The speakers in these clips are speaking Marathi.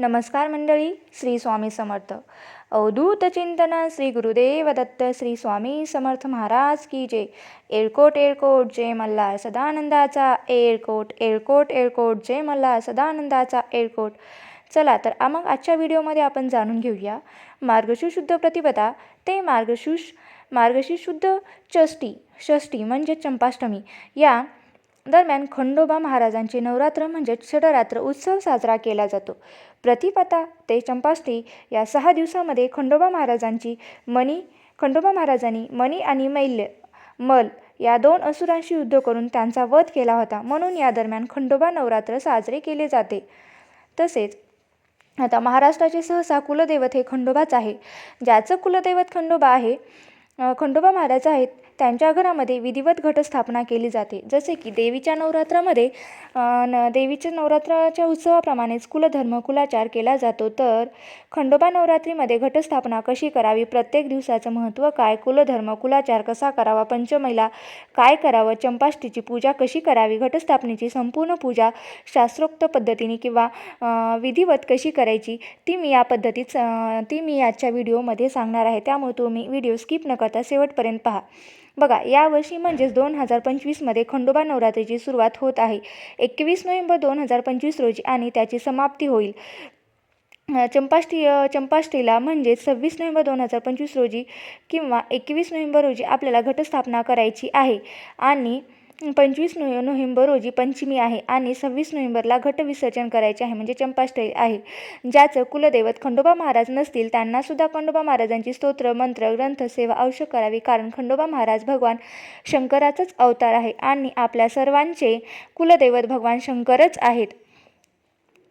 नमस्कार मंडळी श्री स्वामी समर्थ. अवधूत चिंतन श्री गुरुदेव दत्त श्री स्वामी समर्थ महाराज की जय. एळकोट एळकोट जय मल्हार सदानंदाचा. एळकोट एळकोट एळकोट जय मल्हार सदानंदाचा. एळकोट. चला तर मग आजच्या व्हिडिओमध्ये आपण जाणून घेऊया. मार्गशीर्ष शुद्ध प्रतिपदा ते मार्गशीर्ष मार्गशीर्ष शुद्ध षष्टी षष्टी म्हणजे चंपाष्टमी. या दरम्यान खंडोबा महाराजांचे नवरात्र म्हणजेच षडरात्र उत्सव साजरा केला जातो. प्रतिपदा ते चंपाष्टी या सहा दिवसामध्ये खंडोबा महाराजांची मणी खंडोबा महाराजांनी मणी आणि मैल्य मल या दोन असुरांशी युद्ध करून त्यांचा वध केला होता. म्हणून या दरम्यान खंडोबा नवरात्र साजरे केले जाते. तसेच आता महाराष्ट्राचे सहसा कुलदैवत हे खंडोबाच आहे. ज्याचं कुलदैवत खंडोबा आहे खंडोबा महाराज आहेत त्यांच्या घरामध्ये विधिवत घटस्थापना केली जाते. जसे की देवीच्या नवरात्रामध्ये न देवीच्या नवरात्राच्या उत्सवाप्रमाणेच कुलधर्म कुलाचार केला जातो. तर खंडोबा नवरात्रीमध्ये घटस्थापना कशी करावी? प्रत्येक दिवसाचं महत्त्व काय? कुलधर्म कुलाचार कसा करावा? पंचमैला काय करावं? चंपाष्टीची पूजा कशी करावी? घटस्थापनेची संपूर्ण पूजा शास्त्रोक्त पद्धतीने किंवा विधिवत कशी करायची? ती मी या पद्धतीत ती मी आजच्या व्हिडिओमध्ये सांगणार आहे. त्यामुळे तुम्ही व्हिडिओ स्किप न करता शेवटपर्यंत पहा. बघा यावर्षी म्हणजेच दोन हजार पंचवीसमध्ये खंडोबा नवरात्रीची सुरुवात होत आहे. एकवीस नोव्हेंबर दोन हजार पंचवीस रोजी आणि त्याची समाप्ती होईल. चंपाष्टी चंपाष्टीला म्हणजेच सव्वीस नोव्हेंबर दोन हजार पंचवीस रोजी किंवा एकवीस नोव्हेंबर रोजी आपल्याला घटस्थापना करायची आहे. आणि पंचवीस नो नोव्हेंबर रोजी पंचमी आहे आणि सव्वीस नोव्हेंबरला घटविसर्जन करायचे आहे म्हणजे चंपाष्टमी आहे. ज्याचं कुलदैवत खंडोबा महाराज नसतील त्यांनासुद्धा खंडोबा महाराजांची स्तोत्र मंत्र ग्रंथ सेवा आवश्यक करावी. कारण खंडोबा महाराज भगवान शंकराचाच अवतार आहे आणि आपल्या सर्वांचे कुलदैवत भगवान शंकरच आहेत.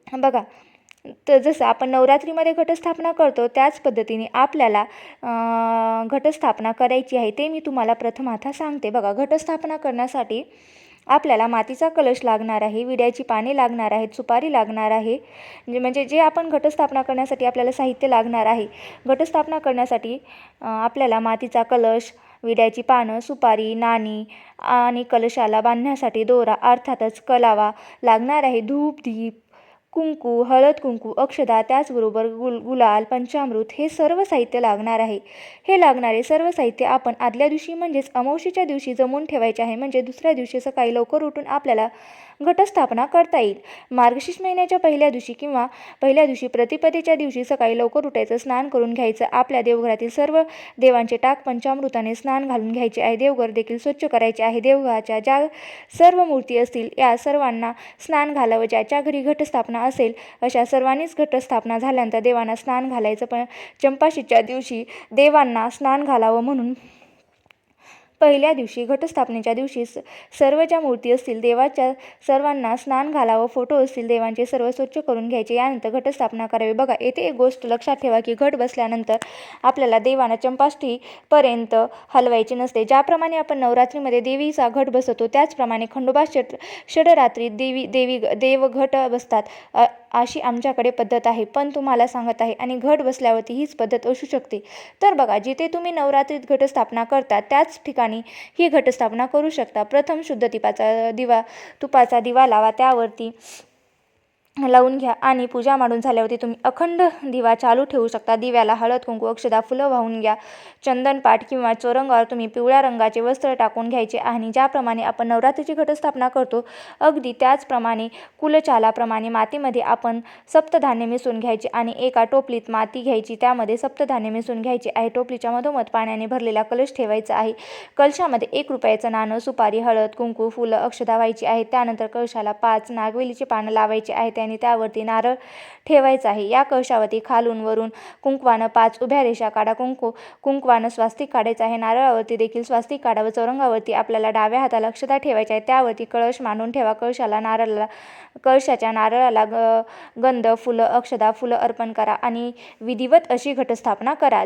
बघा तर जसं आपण नवरात्रीमध्ये घटस्थापना करतो त्याच पद्धतीने आपल्याला घटस्थापना करायची आहे ते मी तुम्हाला प्रथम आता सांगते. बघा घटस्थापना करण्यासाठी आपल्याला मातीचा कलश लागणार आहे विड्याची पाने लागणार आहेत सुपारी लागणार आहे. म्हणजे म्हणजे जे आपण घटस्थापना करण्यासाठी आपल्याला साहित्य लागणार आहे घटस्थापना करण्यासाठी आपल्याला मातीचा कलश विड्याची पानं सुपारी नाणी आणि कलशाला बांधण्यासाठी दोरा अर्थातच कलावा लागणार आहे. धूप दीप कुंकू हळद कुंकू अक्षदा त्याचबरोबर गुल गुलाल पंचामृत हे सर्व साहित्य लागणार आहे. हे लागणारे सर्व साहित्य आपण आदल्या दिवशी म्हणजेच अमावशीच्या दिवशी जमवून ठेवायचे आहे. म्हणजे दुसऱ्या दिवशी सकाळी लवकर उठून आपल्याला घटस्थापना करता येईल. मार्गशीर्ष महिन्याच्या पहिल्या दिवशी किंवा पहिल्या दिवशी प्रतिपदेच्या दिवशी सकाळी लवकर उठायचं स्नान करून घ्यायचं. आपल्या देवघरातील सर्व देवांचे टाक पंचामृताने स्नान घालून घ्यायचे आहे. देवघर देखील स्वच्छ करायचे आहे. देवघराच्या ज्या सर्व मूर्ती असतील या सर्वांना स्नान घालावं. ज्याच्या घरी घटस्थापना असेल अशा सर्वांनीच घटस्थापना झाल्यानंतर देवांना स्नान घालायचं. पण चंपाशीच्या दिवशी देवांना स्नान घालावं म्हणून पहिल्या दिवशी घटस्थापनेच्या दिवशी स सर्व ज्या मूर्ती असतील देवाच्या सर्वांना स्नान घालावं फोटो असतील देवांचे सर्व स्वच्छ करून घ्यायचे. यानंतर घटस्थापना करावी. बघा येथे एक गोष्ट लक्षात ठेवा की घट बसल्यानंतर आपल्याला देवांना चंपाष्टीपर्यंत हलवायचे नसते. ज्याप्रमाणे आपण नवरात्रीमध्ये देवीचा घट बसवतो त्याचप्रमाणे खंडोबा षट षडरात्रीत देवी देवी देव घट बसतात अशी आमच्याकडे पद्धत आहे. पण तुम्हाला सांगत आहे आणि घट बसल्यावरती हीच पद्धत असू शकते. तर बघा जिथे तुम्ही नवरात्रीत घटस्थापना करता त्याच ठिकाणी ही घटस्थापना करू शकता. प्रथम शुद्ध दिपाचा दिवा तुपाचा दिवा लावा. त्यावरती लावून घ्या. आणि पूजा मांडून झाल्यावरती तुम्ही अखंड दिवा चालू ठेवू शकता. दिव्याला हळद कुंकू अक्षदा फुलं वाहून घ्या. चंदनपाठ किंवा चोरंगावर तुम्ही पिवळ्या रंगाचे वस्त्र टाकून घ्यायचे आणि ज्याप्रमाणे आपण नवरात्रीची घटस्थापना करतो अगदी त्याचप्रमाणे कुलचालाप्रमाणे मातीमध्ये आपण सप्तधान्य मिसळून घ्यायचे आणि एका टोपलीत माती घ्यायची. त्यामध्ये सप्तधान्य मिसळून घ्यायचे आहे. टोपलीच्या मधोमध पाण्याने भरलेला कलश ठेवायचा आहे. कलशामध्ये एक रुपयाचं नाणं सुपारी हळद कुंकू फुलं अक्षदा व्हायची आहे. त्यानंतर कलशाला पाच नागवेलीची पानं लावायची आहे. आणि त्यावरती नारळ ठेवायचा आहे. या कळशावरती खालून वरून कुंकवानं पाच उभ्या रेषा काढा. कुंकू कुंकवानं स्वास्तिक काढायचं आहे. नारळावरती देखील स्वास्तिक काढावं चौरंगावरती आपल्याला डाव्या हाताला अक्षता ठेवायच्या आहे. त्यावरती कळश मांडून ठेवा. कळशाला नारळाला कळशाच्या नारळाला ग गंध फुलं अक्षदा फुलं अर्पण करा आणि विधिवत अशी घटस्थापना करा.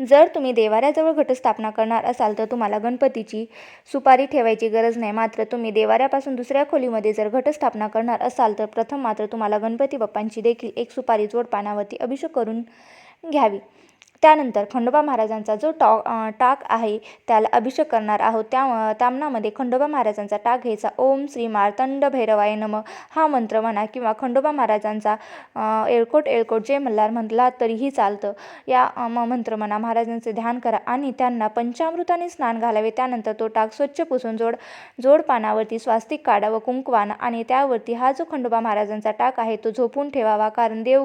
जर तुम्ही देवाऱ्याजवळ घटस्थापना करणार असाल तर तुम्हाला गणपतीची सुपारी ठेवायची गरज नाही. मात्र तुम्ही देवाऱ्यापासून दुसऱ्या खोलीमध्ये जर घटस्थापना करणार असाल तर प्रथम मात्र तुम्हाला गणपती बाप्पांची देखील एक सुपारी जोड पानावरती अभिषेक करून घ्यावी. त्यानंतर खंडोबा महाराजांचा जो टॉ टाक आहे त्याला अभिषेक करणार आहोत. त्या तामणामध्ये खंडोबा महाराजांचा टाक घ्यायचा. ओम श्री मार्तंड भैरवाय नम. हा मंत्र म्हणा किंवा खंडोबा महाराजांचा एळकोट एळकोट जे मल्हार म्हटला तरीही चालतं. या मंत्र म्हणा महाराजांचे ध्यान करा आणि त्यांना पंचामृताने स्नान घालावे. त्यानंतर तो टाक स्वच्छ पुसून जोड जोड पानावरती स्वास्तिक काढा व कुंकवाना आणि त्यावरती हा जो खंडोबा महाराजांचा टाक आहे तो झोपून ठेवावा. कारण देव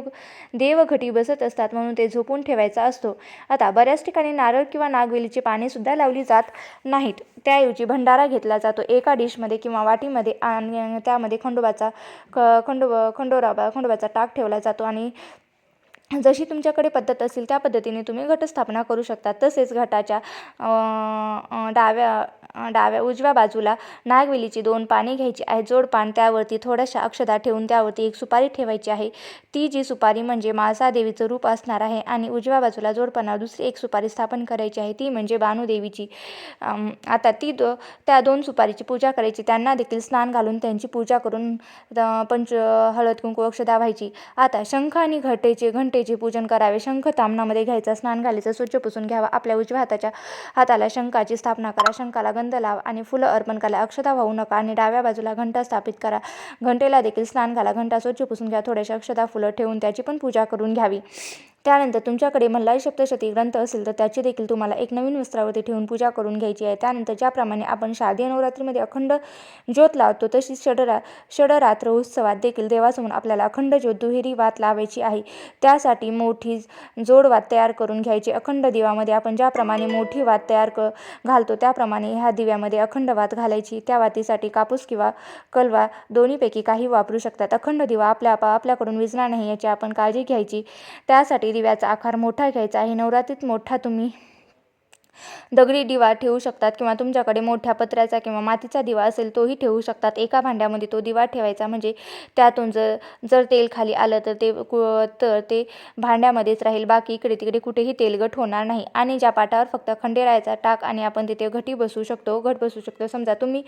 देवघटी बसत असतात म्हणून ते झोपून ठेवायचा असतो. आता बऱ्याच ठिकाणी नारळ किंवा नागवेलीची पाने सुद्धा लावली जात नाहीत. त्याऐवजी भंडारा घेतला जातो. एका डिशमध्ये किंवा वाटीमध्ये आणि त्यामध्ये खंडोबाचा ख खंडो खंडोरा खंडोबाचा टाक ठेवला जातो आणि जशी तुमच्याकडे पद्धत असेल त्या पद्धतीने तुम्ही घटस्थापना करू शकता. तसेच घटाच्या डाव्या डाव्या उजव्या बाजूला नागवेलीची दोन पाने घ्यायची आहेत. जोडपान त्यावरती थोड्याशा अक्षदा ठेवून त्यावरती एक सुपारी ठेवायची आहे. ती जी सुपारी म्हणजे माळसादेवीचं रूप असणार आहे आणि उजव्या बाजूला जोडपानावर दुसरी एक सुपारी स्थापन करायची आहे. ती म्हणजे बानुदेवीची आता ती दो त्या दोन सुपारीची पूजा करायची. त्यांना देखील स्नान घालून त्यांची पूजा करून पंच हळद कुंकू अक्षदा व्हायची. आता शंख आणि घटेचे घंटेचे पूजन करावे. शंख तामणामध्ये घ्यायचा स्नान घालायचं स्वच्छ पुसून घ्यावा. आपल्या उजव्या हाताच्या हाताला शंखाची स्थापना करा. शंखाला गंध लावा आणि फुलं अर्पण करा. अक्षता वाहू नका आणि डाव्या बाजूला घंटा स्थापित करा. घंटेला देखील स्नान घाला. घंटा स्वच्छ पुसून घ्या. थोड्याशा अक्षता फुलं ठेवून त्याची पण पूजा करून घ्यावी. त्यानंतर तुमच्याकडे मल्हारी सप्तशती ग्रंथ असेल तर त्याची देखील तुम्हाला एक नवीन वस्त्रावरती ठेवून पूजा करून घ्यायची आहे. त्यानंतर ज्याप्रमाणे आपण शारदीय नवरात्रीमध्ये अखंड ज्योत लावतो तशीच षडरा षडरात्र उत्सवात देखील देवासमोर आपल्याला अखंड ज्योत दुहेरी वात लावायची आहे. त्यासाठी मोठी जोडवात तयार करून घ्यायची. अखंड दिवामध्ये आपण ज्याप्रमाणे मोठी वात तयार क घालतो त्याप्रमाणे ह्या दिव्यामध्ये अखंड वात घालायची. त्या वातीसाठी कापूस किंवा कलवा दोन्हीपैकी काही वापरू शकतात. अखंड दिवा आपल्या आपल्याकडून विजणार नाही याची आपण काळजी घ्यायची. त्यासाठी दिव्याचा आकार मोठा घ्यायचा आहे. नवरात्रीत मोठा तुम्ही दगडी दिवा ठेवू शकतात किंवा तुमच्याकडे मोठ्या पत्र्याचा किंवा मातीचा दिवा असेल तोही ठेवू शकतात. एका भांड्यामध्ये तो दिवा ठेवायचा म्हणजे त्यातून जर जर तेल खाली आलं तर ते कु तर ते भांड्यामध्येच राहील. बाकी इकडे तिकडे कुठेही तेलगट होणार नाही. आणि ज्या पाटावर फक्त खंडेरायाचा टाक आणि आपण तिथे घटी बसू शकतो घट बसू शकतो. समजा तुम्ही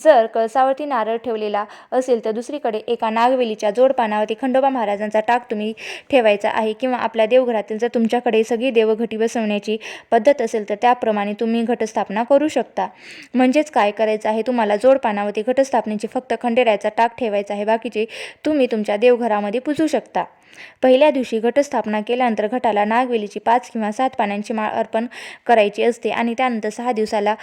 जर कळसावरती नारळ ठेवलेला असेल तर दुसरीकडे एका नागवेलीच्या जोडपानावरती खंडोबा महाराजांचा टाक तुम्ही ठेवायचा आहे. किंवा आपल्या देवघरातील जर तुमच्याकडे सगळी देवघटी बसवण्याची पद्धत असेल तर त्या त्याप्रमाणे तुम्ही घटस्थापना करू शकता. म्हणजेच काय करायचं आहे? तुम्हाला जोडपानावरती घटस्थापनेची फक्त खंडेरायाचा टाक ठेवायचा आहे. बाकीचे तुम्ही तुमच्या देवघरामध्ये पुजू शकता. पहिल्या दिवशी घटस्थापना केल्यानंतर घटाला नागवेलीची पाच किंवा सात पानांची माळ अर्पण करायची असते आणि त्यानंतर सहा दिवसाला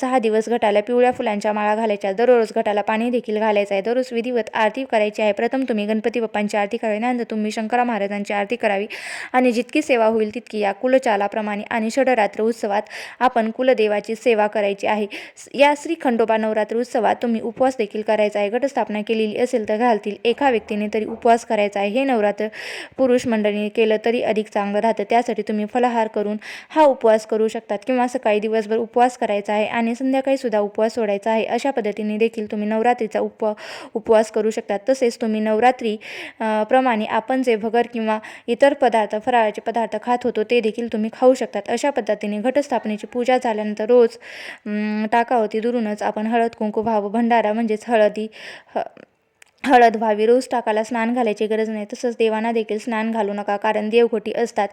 सहा दिवस घटाला पिवळ्या फुलांच्या माळा घालायच्या. दररोज घटाला पाणी देखील घालायचं आहे. दररोज विधिवत आरती करायची आहे. प्रथम तुम्ही गणपती बाप्पांची आरती करावी. त्यानंतर तुम्ही शंकरा महाराजांची आरती करावी. आणि जितकी सेवा होईल तितकी या कुलचालाप्रमाणे आणि षडरात्र उत्सवात आपण कुलदेवाची सेवा करायची आहे. या श्री खंडोबा नवरात्र उत्सवात तुम्ही उपवास देखील करायचा आहे. घटस्थापना केलेली असेल तर घालतील. एका व्यक्तीने तरी उपवास करायचा आहे. हे नवरात्र पुरुष मंडळीने केलं तरी अधिक चांगलं राहतं. त्यासाठी तुम्ही फलाहार करून हा उपवास करू शकतात किंवा सकाळी दिवसभर उपवास करायचा आहे आणि संध्याकाळी सुद्धा उपवास सोडायचा आहे. अशा पद्धतीने देखील तुम्ही नवरात्रीचा उप उपवास करू शकतात. तसेच तुम्ही नवरात्री प्रमाणे आपण जे भगर किंवा इतर पदार्थ फराळाचे पदार्थ खात होतो ते देखील तुम्ही खाऊ शकतात. अशा पद्धतीने घटस्थापनेची पूजा झाल्यानंतर रोज टाकावती टाकावरती दुरूनच आपण हळद कुंकू व्हावं भंडारा म्हणजेच हळदी ह हळद व्हावी रोज टाकाला स्नान घालायची गरज नाही. तसंच देवांना देखील स्नान घालू नका कारण देवघोटी असतात.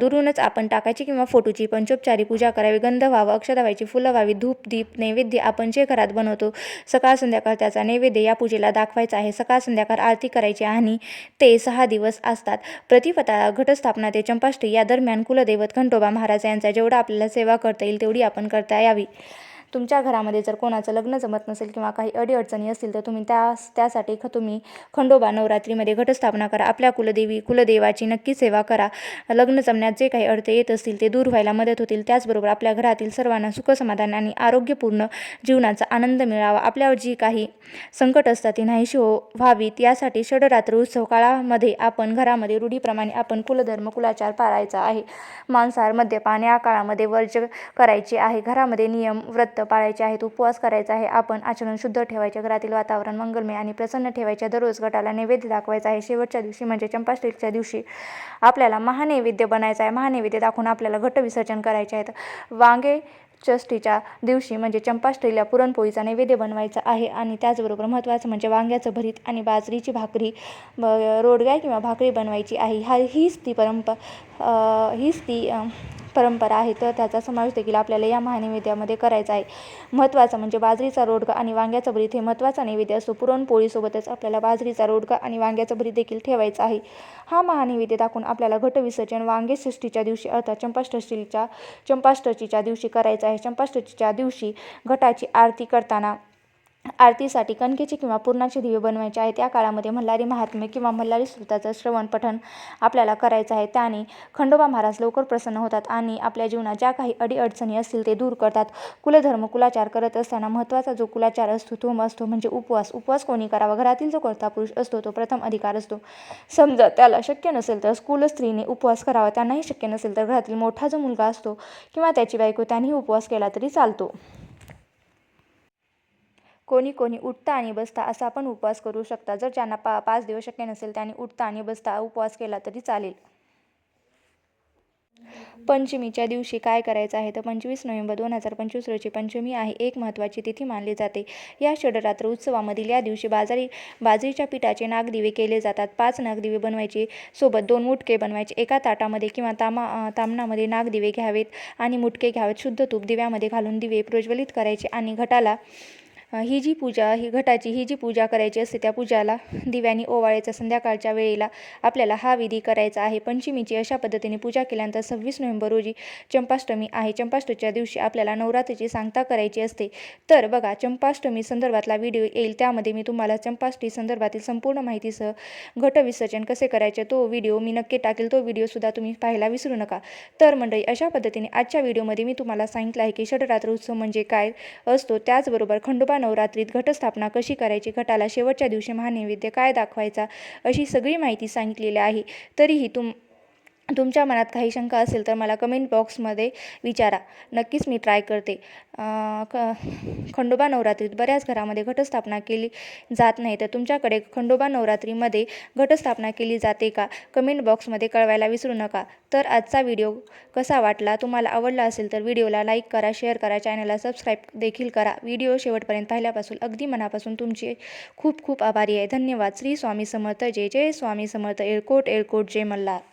दुरूनच आपण टाकायची किंवा फोटोची पंचोपचारी पूजा करावी गंध व्हावं अक्षता व्हायची फुलं व्हावी धूप दीप नैवेद्य आपण जे घरात बनवतो सकाळ संध्याकाळ त्याचा नैवेद्य या पूजेला दाखवायचा आहे. सकाळ संध्याकाळ आरती करायची आणि ते सहा दिवस असतात. प्रतिपता घटस्थापना ते चंपाष्टी या दरम्यान कुलदैवत खंडोबा महाराज यांचा जेवढा आपल्याला सेवा करता येईल तेवढी आपण करता यावी. तुमच्या घरामध्ये जर कोणाचं लग्न जमत नसेल किंवा काही अडीअडचणी असतील तर तुम्ही त्या त्यासाठी ख तुम्ही खंडोबा नवरात्रीमध्ये घटस्थापना करा. आपल्या कुलदेवी कुलदेवाची नक्की सेवा करा. लग्न जमण्यात जे काही अडथळे येत असतील ते दूर व्हायला मदत होतील. त्याचबरोबर आपल्या घरातील सर्वांना सुखसमाधान आणि आरोग्यपूर्ण जीवनाचा आनंद मिळावा. आपल्यावर जी काही संकट असतात ती नाहीशी हो व्हावीत. यासाठी षडरात्र उत्सव काळामध्ये आपण घरामध्ये रूढीप्रमाणे आपण कुलधर्म कुलाचार पाळायचा आहे. मांसाहार मद्यपान या काळामध्ये वर्ज करायचे आहे. घरामध्ये नियम व्रत पाळायचे आहेत उपवास करायचा आहे. आपण आचरण शुद्ध ठेवायचे घरातील वातावरण मंगलमय आणि प्रसन्न ठेवायचे. दररोज गटाला नैवेद्य दाखवायचा आहे. शेवटच्या दिवशी म्हणजे चंपाष्टीच्या दिवशी आपल्याला महानैवेद्य बनायचा आहे. महानैवेद्य दाखवून आपल्याला घट विसर्जन करायचे आहेत. वांगे षष्ठीच्या दिवशी म्हणजे चंपाष्टीला पुरणपोळीचा नैवेद्य बनवायचा आहे आणि त्याचबरोबर महत्त्वाचं म्हणजे वांग्याचं भरीत आणि बाजरीची भाकरी ब रोडगाय किंवा भाकरी बनवायची आहे. हा हीच ती परंप हीच ती परंपरा आहे तर त्याचा समावेश देखील आपल्याला या महानैवेद्यामध्ये करायचा आहे. महत्त्वाचं म्हणजे बाजरीचा रोडगा आणि वांग्याचा भरीत हे महत्त्वाचा नैवेद्य असतो. पुरणपोळीसोबतच आपल्याला बाजरीचा रोडगा आणि वांग्याचा भरीत देखील ठेवायचा आहे. हा महानैवेद्य दाखवून आपल्याला घटविसर्जन वांगे षष्ठीच्या दिवशी अर्थात चंपाष्टष्टीच्या चंपाष्टचीच्या दिवशी करायचं आहे. चंपाष्टचीच्या दिवशी घटाची आरती करताना आरतीसाठी कणकेचे किंवा पूर्णाचे दिवे बनवायचे आहेत. त्या काळामध्ये मल्हारी महात्म्य किंवा मल्हारी स्तोत्राचं श्रवण पठण आपल्याला करायचं आहे. त्याने खंडोबा महाराज लवकर प्रसन्न होतात आणि आपल्या जीवनात ज्या काही अडीअडचणी असतील ते दूर करतात. कुलधर्म कुलाचार करत असताना महत्त्वाचा जो कुलाचार असतो तो असतो म्हणजे उपवास. उपवास कोणी करावा? घरातील जो कर्ता पुरुष असतो तो प्रथम अधिकार असतो. समजा त्याला शक्य नसेल तर कुल स्त्रीने उपवास करावा. त्यांनाही शक्य नसेल तर घरातील मोठा जो मुलगा असतो किंवा त्याची बायको त्यांनीही उपवास केला तरी चालतो. कोणी कोणी उठता आणि बसता असा पण उपवास करू शकता. जर ज्यांना पा पाच दिवस शक्य नसेल त्यांनी उठता आणि बसता उपवास केला तरी चालेल. पंचमीच्या दिवशी काय करायचं आहे? तर पंचवीस नोव्हेंबर दोन हजार पंचवीस रोजी पंचमी आहे. एक महत्त्वाची तिथी मानली जाते. या षडरात्र उत्सवामधील या दिवशी बाजारी बाजरीच्या पिठाचे नागदिवे केले जातात. पाच नागदिवे बनवायचे. सोबत दोन मुटके बनवायचे. एका ताटामध्ये किंवा तामा तामनामध्ये तामणामध्ये नागदिवे घ्यावेत आणि मुटके घ्यावेत. शुद्ध तूप दिव्यामध्ये घालून दिवे प्रज्वलित करायचे आणि घटाला ही जी पूजा ही घटाची ही जी पूजा करायची असते त्या पूजाला दिव्यानी ओवाळायचा संध्याकाळच्या वेळेला आपल्याला हा विधी करायचा आहे. पंचमीची अशा पद्धतीने पूजा केल्यानंतर सव्वीस नोव्हेंबर रोजी चंपाष्टमी आहे. चंपाष्टमीच्या दिवशी आपल्याला नवरात्रीची सांगता करायची असते. तर बघा चंपाष्टमी संदर्भातला व्हिडिओ येईल. त्यामध्ये मी तुम्हाला चंपाष्टी संदर्भातील संपूर्ण माहितीसह घटविसर्जन कसे करायचे तो व्हिडिओ मी नक्की टाकेल. तो व्हिडिओसुद्धा तुम्ही पाहायला विसरू नका. तर मंडळी अशा पद्धतीने आजच्या व्हिडिओमध्ये मी तुम्हाला सांगितलं आहे की षडरात्र उत्सव म्हणजे काय असतो? त्याचबरोबर खंडोबा नवरात्रीत घटस्थापना कशी करायची घटाला शेवटच्या दिवशी महानैवेद्य काय दाखवायचा अशी सगळी माहिती सांगितलेली आहे. तरीही तुम तुमच्या मनात काही शंका असेल तर मला कमेंट बॉक्समध्ये विचारा. नक्कीच मी ट्राय करते. ख खंडोबा नवरात्रीत बऱ्याच घरामध्ये घटस्थापना केली जात नाही. तर तुमच्याकडे खंडोबा नवरात्रीमध्ये घटस्थापना केली जाते का? कमेंट बॉक्समध्ये कळवायला विसरू नका. तर आजचा व्हिडिओ कसा वाटला तुम्हाला आवडला असेल तर व्हिडिओला लाईक करा शेअर करा चॅनलला सबस्क्राईब देखील करा. व्हिडिओ शेवटपर्यंत पाहिल्यापासून अगदी मनापासून तुमचे खूप खूप आभारी आहे. धन्यवाद. श्री स्वामी समर्थ जय जय स्वामी समर्थ. एळकोट एळकोट जय मल्हार.